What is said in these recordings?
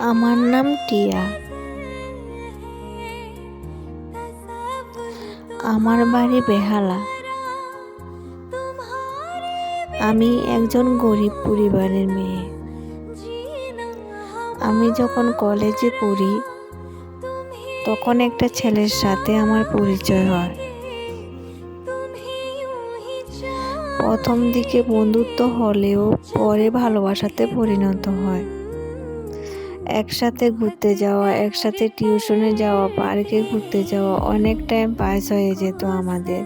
আমার নাম টিয়া। আমার বাড়ি বেহালা। আমি একজন গরিব পরিবারের মেয়ে। আমি যখন কলেজে পড়ি, তখন একটা ছেলের সাথে আমার পরিচয় হয়। প্রথম দিকে বন্ধুত্ব হলেও পরে ভালোবাসাতে পরিণত হয়। একসাথে ঘুরতে যাওয়া, একসাথে টিউশনে যাওয়া, পার্কে ঘুরতে যাওয়া অনেক টাইম পাস হয়ে যেত আমাদের।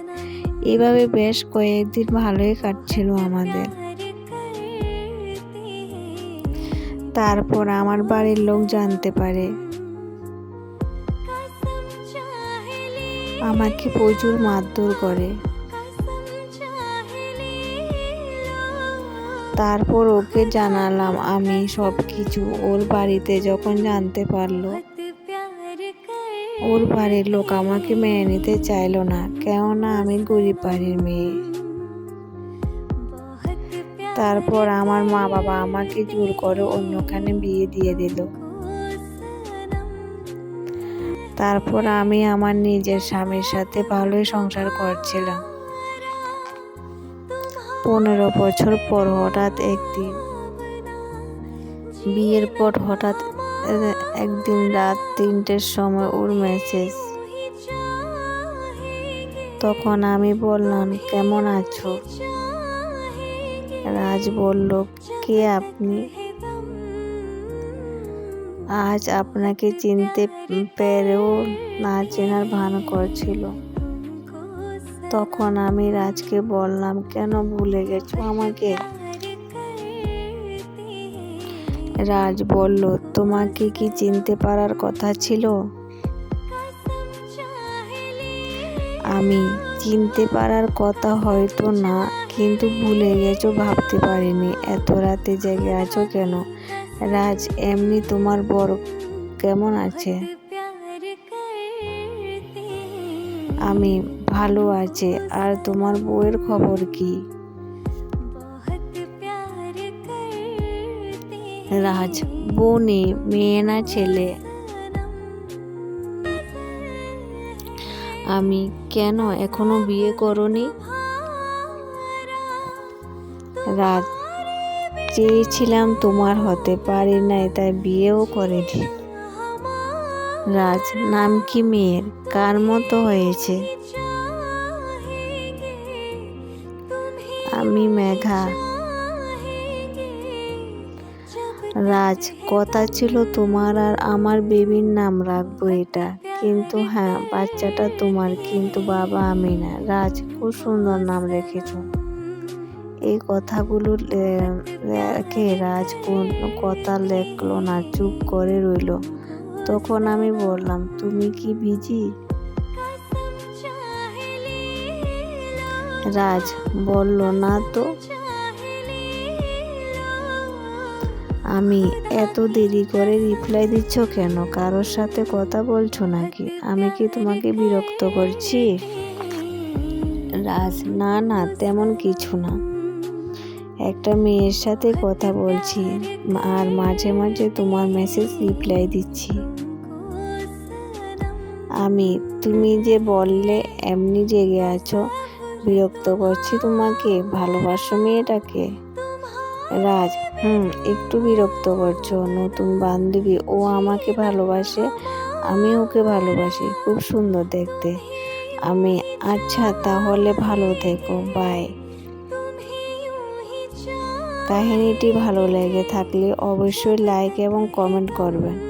এভাবে বেশ কয়েকদিন ভালোই কাটছিল আমাদের। তারপর আমার বাড়ির লোক জানতে পারে। আমাকে প্রচুর মারধর করে। তারপর ওকে জানালাম আমি সব কিছু। ওর বাড়িতে যখন জানতে পারল, ওর বাড়ির লোক আমাকে মেনে নিতে চাইলো না। কেননা আমি গরিব বাড়ির মেয়ে। তারপর আমার মা বাবা আমাকে জোর করে অন্যখানে বিয়ে দিয়ে দিল। তারপর আমি আমার নিজের স্বামীর সাথে ভালোই সংসার করছিলাম। পনেরো বছর পর হঠাৎ একদিন, বিয়ের পর হঠাৎ একদিন রাত তিনটের সময় ওর মেসেজ তখন আমি বললাম, কেমন আছো? রাজ বলল, কে আপনি? আজ আপনাকে চিনতে পেরেও না চেনার ভান করছিল। তখন আমি রাজকে বললাম, কেন ভুলে গেছো আমাকে? রাজ বলল, তোমাকে কি চিনতে পারার কথা ছিল? আমি চিনতে পারার কথা হয়তো না, কিন্তু ভুলে গেছো, ভাবতে পারিনি। এত রাতে জেগে আছো কেন? রাজ, এমনি তোমার বড় কেমন আছে? আমি ভালো আছে। আর তোমার বউয়ের খবর কি? রাজ বউ নেই মেয়ে না ছেলে? আমি কেন এখনও বিয়ে করনি? রাজ চেয়েছিলাম তোমার হতে পারি নাই তাই বিয়েও করেনি। রাজ নাম কি মেয়ের? কার মতো হয়েছে? আমি মেঘা। রাজ, কথা ছিল তোমার আর আমার বেবির নাম রাখব এটা। কিন্তু হ্যাঁ বাচ্চাটা তোমার, কিন্তু বাবা আমি না। রাজ, খুব সুন্দর নাম রেখেছ। এই কথাগুলো রেখে রাজ কোন কথা লেখলো না, চুপ করে রইল। তখন আমি বললাম, তুমি কি বিজি রাজ বলল, না তো। আমি এত দেরি করে রিপ্লাই দিচ্ছ কেন? কারোর সাথে কথা বলছো নাকি? আমি কি তোমাকে বিরক্ত করছি? রাজ, না না, তেমন কিছু না। একটা মেয়ের সাথে কথা বলছি আর মাঝে মাঝে তোমার মেসেজ রিপ্লাই দিচ্ছি। আমি, তুমি যে বললে এমনি জেগে আছো বিরক্ত করছি তোমাকে, ভালোবাসো মেয়েটাকে। রাজ, হুম, একটু বিরক্ত করছ। নতুন বান্ধবী, ও আমাকে ভালোবাসে, আমি ওকে ভালোবাসি, খুব সুন্দর দেখতে। আমি আচ্ছা তাহলে ভালো থেকো বাই কাহিনীটি ভালো লেগে থাকলে অবশ্যই লাইক এবং কমেন্ট করবেন